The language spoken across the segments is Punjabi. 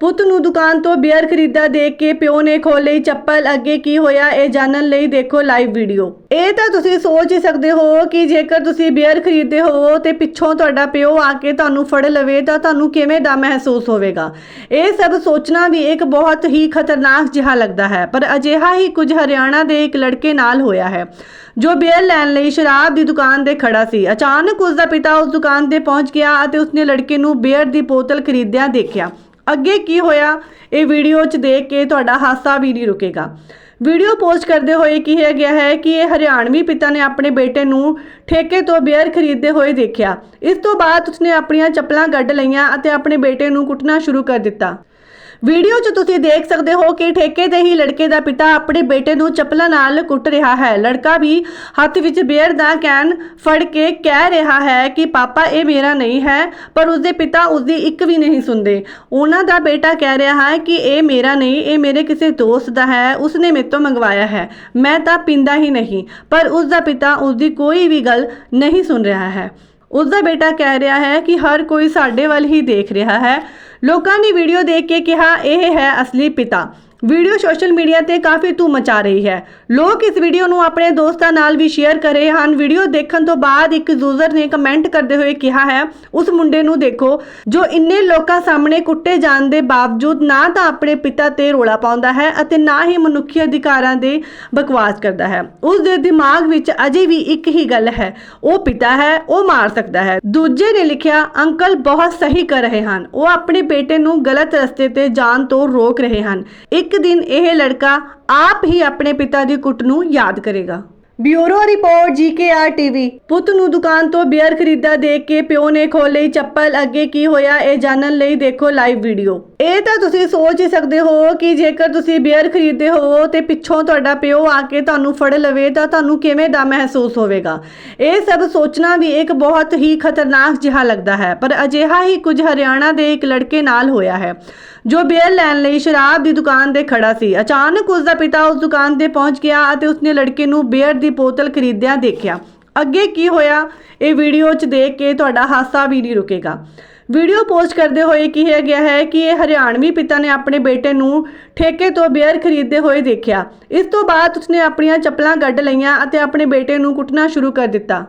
ਪੁੱਤ ਨੂੰ ਦੁਕਾਨ ਤੋਂ ਬੀਅਰ ਖਰੀਦਾ ਦੇਖ ਕੇ ਪਿਓ ਨੇ ਖੋਲੀ ਚੱਪਲ। ਅੱਗੇ ਕੀ ਹੋਇਆ ਇਹ ਜਾਣਨ ਲਈ ਦੇਖੋ ਲਾਈਵ ਵੀਡੀਓ ਇਹ ਤਾਂ ਤੁਸੀਂ ਸੋਚ ਹੀ ਸਕਦੇ ਹੋ ਕਿ ਜੇਕਰ ਤੁਸੀਂ ਬੀਅਰ ਖਰੀਦਦੇ ਹੋ ਤੇ ਪਿੱਛੋਂ ਤੁਹਾਡਾ ਪਿਓ ਆ ਕੇ ਤੁਹਾਨੂੰ ਫੜ ਲਵੇ ਤਾਂ ਤੁਹਾਨੂੰ ਕਿਵੇਂ ਦਾ ਮਹਿਸੂਸ ਹੋਵੇਗਾ? ਇਹ ਸਭ ਸੋਚਣਾ ਵੀ ਇੱਕ ਬਹੁਤ ਹੀ ਖਤਰਨਾਕ ਜਿਹਾ ਲੱਗਦਾ ਹੈ, ਪਰ ਅਜਿਹਾ ਹੀ ਕੁਝ ਹਰਿਆਣਾ ਦੇ ਇੱਕ ਲੜਕੇ ਨਾਲ ਹੋਇਆ ਹੈ, ਜੋ ਬੀਅਰ ਲੈਣ ਲਈ ਸ਼ਰਾਬ ਦੀ ਦੁਕਾਨ ਤੇ ਖੜਾ ਸੀ। ਅਚਾਨਕ ਉਸ ਦਾ ਪਿਤਾ ਉਸ ਦੁਕਾਨ ਤੇ ਪਹੁੰਚ ਗਿਆ ਅਤੇ ਉਸਨੇ ਲੜਕੇ ਨੂੰ ਬੀਅਰ ਦੀ ਬੋਤਲ ਖਰੀਦਿਆਂ ਦੇਖਿਆ। ਅੱਗੇ ਕੀ ਹੋਇਆ? ਇਹ ਵੀਡੀਓ 'ਚ ਦੇਖ ਕੇ ਤੁਹਾਡਾ ਹਾਸਾ ਵੀ ਨਹੀਂ ਰੁਕੇਗਾ। ਵੀਡੀਓ ਪੋਸਟ ਕਰਦੇ ਹੋਏ ਕਿਹਾ ਗਿਆ ਹੈ ਕਿ ਇਹ ਹਰਿਆਣਵੀ ਪਿਤਾ ਨੇ ਆਪਣੇ ਬੇਟੇ ਨੂੰ ਠੇਕੇ ਤੋਂ ਬੀਅਰ ਖਰੀਦਦੇ ਹੋਏ ਦੇਖਿਆ। ਇਸ ਤੋਂ ਬਾਅਦ ਉਸਨੇ ਆਪਣੀਆਂ ਚੱਪਲਾਂ ਕੱਢ ਲਈਆਂ ਅਤੇ ਆਪਣੇ ਬੇਟੇ ਨੂੰ ਕੁੱਟਣਾ ਸ਼ੁਰੂ ਕਰ ਦਿੱਤਾ। ਵੀਡੀਓ 'ਚ ਤੁਸੀਂ ਦੇਖ ਸਕਦੇ ਹੋ ਕਿ ਠੇਕੇ ਤੇ ਹੀ ਲੜਕੇ ਦਾ ਪਿਤਾ ਆਪਣੇ ਬੇਟੇ ਨੂੰ ਚੱਪਲਾਂ ਨਾਲ ਕੁੱਟ ਰਿਹਾ ਹੈ। ਲੜਕਾ ਵੀ ਹੱਥ ਵਿੱਚ ਬੀਅਰ ਦਾ ਕੈਨ ਫੜ ਕੇ ਕਹਿ ਰਿਹਾ ਹੈ ਕਿ, ਪਾਪਾ, ਇਹ ਮੇਰਾ ਨਹੀਂ ਹੈ। ਪਰ ਉਸਦੇ ਪਿਤਾ ਉਸਦੀ ਇੱਕ ਵੀ ਨਹੀਂ ਸੁਣਦੇ। ਉਹਨਾਂ ਦਾ ਬੇਟਾ ਕਹਿ ਰਿਹਾ ਹੈ ਕਿ, ਇਹ ਮੇਰਾ ਨਹੀਂ, ਇਹ ਮੇਰੇ ਕਿਸੇ ਦੋਸਤ ਦਾ ਹੈ। ਉਸਨੇ ਮੇਰੇ ਤੋਂ ਮੰਗਵਾਇਆ ਹੈ। ਮੈਂ ਤਾਂ ਪੀਂਦਾ ਹੀ ਨਹੀਂ। ਪਰ ਉਸਦਾ ਪਿਤਾ ਉਸਦੀ ਕੋਈ ਵੀ ਗੱਲ ਨਹੀਂ ਸੁਣ ਰਿਹਾ ਹੈ। ਉਸ ਦਾ ਬੇਟਾ ਕਹਿ ਰਿਹਾ ਹੈ ਕਿ ਹਰ ਕੋਈ ਸਾਡੇ ਵੱਲ ਹੀ ਦੇਖ ਰਿਹਾ ਹੈ। ਲੋਕਾਂ ਨੇ ਵੀਡੀਓ ਦੇਖ ਕੇ ਕਿਹਾ, ਇਹ ਹੈ ਅਸਲੀ ਪਿਤਾ। ਵੀਡੀਓ ਸੋਸ਼ਲ ਮੀਡੀਆ ਤੇ ਕਾਫੀ ਧੂਮ ਮਚਾ ਰਹੀ ਹੈ। ਲੋਕ ਇਸ ਵੀਡੀਓ ਨੂੰ ਆਪਣੇ ਦੋਸਤਾਂ ਨਾਲ ਵੀ ਸ਼ੇਅਰ ਕਰ ਰਹੇ ਹਨ। ਵੀਡੀਓ ਦੇਖਣ ਤੋਂ ਬਾਅਦ ਇੱਕ ਯੂਜ਼ਰ ਨੇ ਕਮੈਂਟ ਕਰਦੇ ਹੋਏ ਕਿਹਾ ਹੈ, ਉਸ ਮੁੰਡੇ ਨੂੰ ਦੇਖੋ, ਜੋ ਇੰਨੇ ਲੋਕਾਂ ਸਾਹਮਣੇ ਕੁੱਟੇ ਜਾਣ ਦੇ ਬਾਵਜੂਦ ਨਾ ਤਾਂ ਆਪਣੇ ਪਿਤਾ ਤੇ ਰੋਲਾ ਪਾਉਂਦਾ ਹੈ ਅਤੇ ਨਾ ਹੀ ਮਨੁੱਖੀ ਅਧਿਕਾਰਾਂ ਦੇ ਬਕਵਾਸ ਕਰਦਾ ਹੈ। ਉਸ ਦੇ ਦਿਮਾਗ ਵਿੱਚ ਅਜੇ ਵੀ ਇੱਕ ਹੀ ਗੱਲ ਹੈ, ਉਹ ਪਿਤਾ ਹੈ, ਉਹ ਮਾਰ ਸਕਦਾ ਹੈ। ਦੂਜੇ ਨੇ ਲਿਖਿਆ, ਅੰਕਲ ਬਹੁਤ ਸਹੀ ਕਰ ਰਹੇ ਹਨ। ਉਹ ਆਪਣੇ ਬੇਟੇ ਨੂੰ ਗਲਤ ਰਸਤੇ ਤੇ ਜਾਣ ਤੋਂ ਰੋਕ ਰਹੇ ਹਨ। ਇੱਕ ਦਿਨ ਇਹ ਲੜਕਾ ਆਪ ਹੀ ਆਪਣੇ ਪਿਤਾ ਦੀ ਕੁੱਟ ਨੂੰ ਯਾਦ ਕਰੇਗਾ। Bureau report, GKR TV. ਪੁੱਤ ਨੂੰ ਦੁਕਾਨ ਤੋਂ ਬੀਅਰ ਖਰੀਦਾ ਦੇਖ ਕੇ ਪਿਓ ਨੇ ਖੋਲੀ ਚੱਪਲ। ਅੱਗੇ ਕੀ ਹੋਇਆ ਇਹ ਜਾਣਨ ਲਈ ਦੇਖੋ ਲਾਈਵ ਵੀਡੀਓ ਇਹ ਤਾਂ ਤੁਸੀਂ ਸੋਚ ਹੀ ਸਕਦੇ ਹੋ ਕਿ ਜੇਕਰ ਤੁਸੀਂ ਬੀਅਰ ਖਰੀਦਦੇ ਹੋ ਤੇ ਪਿੱਛੋਂ ਤੁਹਾਡਾ ਪਿਓ ਆ ਕੇ ਤੁਹਾਨੂੰ ਫੜ ਲਵੇ ਤਾਂ ਤੁਹਾਨੂੰ ਕਿਵੇਂ ਦਾ ਮਹਿਸੂਸ ਹੋਵੇਗਾ? ਇਹ ਸਭ ਸੋਚਣਾ ਵੀ ਇੱਕ ਬਹੁਤ ਹੀ ਖਤਰਨਾਕ ਜਿਹਾ ਲੱਗਦਾ ਹੈ, ਪਰ ਅਜਿਹਾ ਹੀ ਕੁਝ ਹਰਿਆਣਾ ਦੇ ਇੱਕ ਲੜਕੇ ਨਾਲ ਹੋਇਆ ਹੈ, ਜੋ ਬੀਅਰ ਲੈਣ ਲਈ ਸ਼ਰਾਬ ਦੀ ਦੁਕਾਨ ਤੇ ਖੜਾ ਸੀ। ਅਚਾਨਕ ਉਸ ਦਾ ਪਿਤਾ ਉਸ ਦੁਕਾਨ ਤੇ ਪਹੁੰਚ ਗਿਆ ਅਤੇ ਉਸਨੇ ਲੜਕੇ ਨੂੰ ਬੀਅਰ ਦੀ ਬੋਤਲ ਖਰੀਦਿਆਂ ਦੇਖਿਆ। ਅੱਗੇ ਕੀ ਹੋਇਆ? ਇਹ ਵੀਡੀਓ 'ਚ ਦੇਖ ਕੇ ਤੁਹਾਡਾ ਹਾਸਾ ਵੀ ਨਹੀਂ ਰੁਕੇਗਾ। ਵੀਡੀਓ ਪੋਸਟ ਕਰਦੇ ਹੋਏ ਕਿਹਾ ਗਿਆ ਹੈ ਕਿ ਇਹ ਹਰਿਆਣਵੀ ਪਿਤਾ ਨੇ ਆਪਣੇ ਬੇਟੇ ਨੂੰ ਠੇਕੇ ਤੋਂ ਬੀਅਰ ਖਰੀਦਦੇ ਹੋਏ ਦੇਖਿਆ। ਇਸ ਤੋਂ ਬਾਅਦ ਉਸਨੇ ਆਪਣੀਆਂ ਚੱਪਲਾਂ ਕੱਢ ਲਈਆਂ ਅਤੇ ਆਪਣੇ ਬੇਟੇ ਨੂੰ ਕੁੱਟਣਾ ਸ਼ੁਰੂ ਕਰ ਦਿੱਤਾ।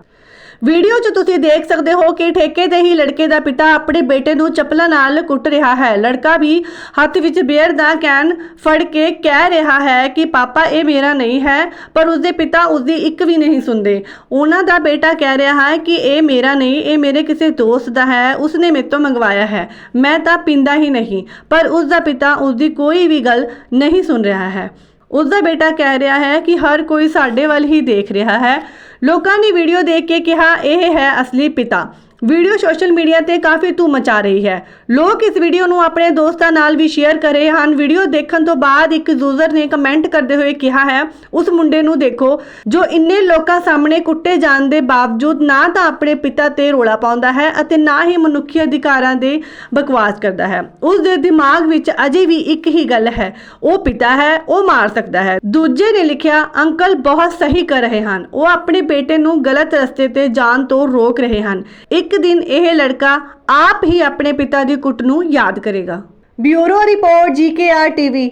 ਵੀਡੀਓ 'ਚ ਤੁਸੀਂ ਦੇਖ ਸਕਦੇ ਹੋ ਕਿ ਠੇਕੇ ਤੇ ਹੀ ਲੜਕੇ ਦਾ ਪਿਤਾ ਆਪਣੇ ਬੇਟੇ ਨੂੰ ਚੱਪਲਾਂ ਨਾਲ ਕੁੱਟ ਰਿਹਾ ਹੈ। ਲੜਕਾ ਵੀ ਹੱਥ ਵਿੱਚ ਬੀਅਰ ਦਾ ਕੈਨ ਫੜ ਕੇ ਕਹਿ ਰਿਹਾ ਹੈ ਕਿ, ਪਾਪਾ, ਇਹ ਮੇਰਾ ਨਹੀਂ ਹੈ। ਪਰ ਉਸਦੇ ਪਿਤਾ ਉਸਦੀ ਇੱਕ ਵੀ ਨਹੀਂ ਸੁਣਦੇ। ਉਹਨਾਂ ਦਾ ਬੇਟਾ ਕਹਿ ਰਿਹਾ ਹੈ ਕਿ, ਇਹ ਮੇਰਾ ਨਹੀਂ, ਇਹ ਮੇਰੇ ਕਿਸੇ ਦੋਸਤ ਦਾ ਹੈ। ਉਸਨੇ ਮੇਰੇ ਤੋਂ ਮੰਗਵਾਇਆ ਹੈ। ਮੈਂ ਤਾਂ ਪੀਂਦਾ ਹੀ ਨਹੀਂ। ਪਰ ਉਸਦਾ ਪਿਤਾ ਉਸਦੀ ਕੋਈ ਵੀ ਗੱਲ ਨਹੀਂ ਸੁਣ ਰਿਹਾ ਹੈ। ਉਸ ਦਾ ਬੇਟਾ ਕਹਿ ਰਿਹਾ ਹੈ ਕਿ ਹਰ ਕੋਈ ਸਾਡੇ ਵੱਲ ਹੀ ਦੇਖ ਰਿਹਾ ਹੈ। ਲੋਕਾਂ ਨੇ ਵੀਡੀਓ ਦੇਖ ਕੇ ਕਿਹਾ, ਇਹ ਹੈ ਅਸਲੀ ਪਿਤਾ। ਵੀਡੀਓ ਸੋਸ਼ਲ ਮੀਡੀਆ ਤੇ ਕਾਫੀ ਧੂਮ ਮਚਾ ਰਹੀ ਹੈ। ਲੋਕ ਇਸ ਵੀਡੀਓ ਨੂੰ ਆਪਣੇ ਦੋਸਤਾਂ ਨਾਲ ਵੀ ਸ਼ੇਅਰ ਕਰ ਰਹੇ ਹਨ। ਵੀਡੀਓ ਦੇਖਣ ਤੋਂ ਬਾਅਦ ਇੱਕ ਯੂਜ਼ਰ ਨੇ ਕਮੈਂਟ ਕਰਦੇ ਹੋਏ ਕਿਹਾ ਹੈ, ਉਸ ਮੁੰਡੇ ਨੂੰ ਦੇਖੋ, ਜੋ ਇੰਨੇ ਲੋਕਾਂ ਸਾਹਮਣੇ ਕੁੱਟੇ ਜਾਣ ਦੇ ਬਾਵਜੂਦ ਨਾ ਤਾਂ ਆਪਣੇ ਪਿਤਾ ਤੇ ਰੋਲਾ ਪਾਉਂਦਾ ਹੈ ਅਤੇ ਨਾ ਹੀ ਮਨੁੱਖੀ ਅਧਿਕਾਰਾਂ ਦੇ ਬਕਵਾਸ ਕਰਦਾ ਹੈ। ਉਸ ਦੇ ਦਿਮਾਗ ਵਿੱਚ ਅਜੇ ਵੀ ਇੱਕ ਹੀ ਗੱਲ ਹੈ, ਉਹ ਪਿਤਾ ਹੈ, ਉਹ ਮਾਰ ਸਕਦਾ ਹੈ। ਦੂਜੇ ਨੇ ਲਿਖਿਆ, ਅੰਕਲ ਬਹੁਤ ਸਹੀ ਕਰ ਰਹੇ ਹਨ। ਉਹ ਆਪਣੇ ਬੇਟੇ ਨੂੰ ਗਲਤ ਰਸਤੇ ਤੇ ਜਾਣ ਤੋਂ ਰੋਕ ਰਹੇ ਹਨ। ਇੱਕ ਇੱਕ ਦਿਨ ਇਹ ਲੜਕਾ ਆਪ ਹੀ ਆਪਣੇ ਪਿਤਾ ਦੀ ਕੁੱਟ ਨੂੰ ਯਾਦ ਕਰੇਗਾ। Bureau report, GKR TV.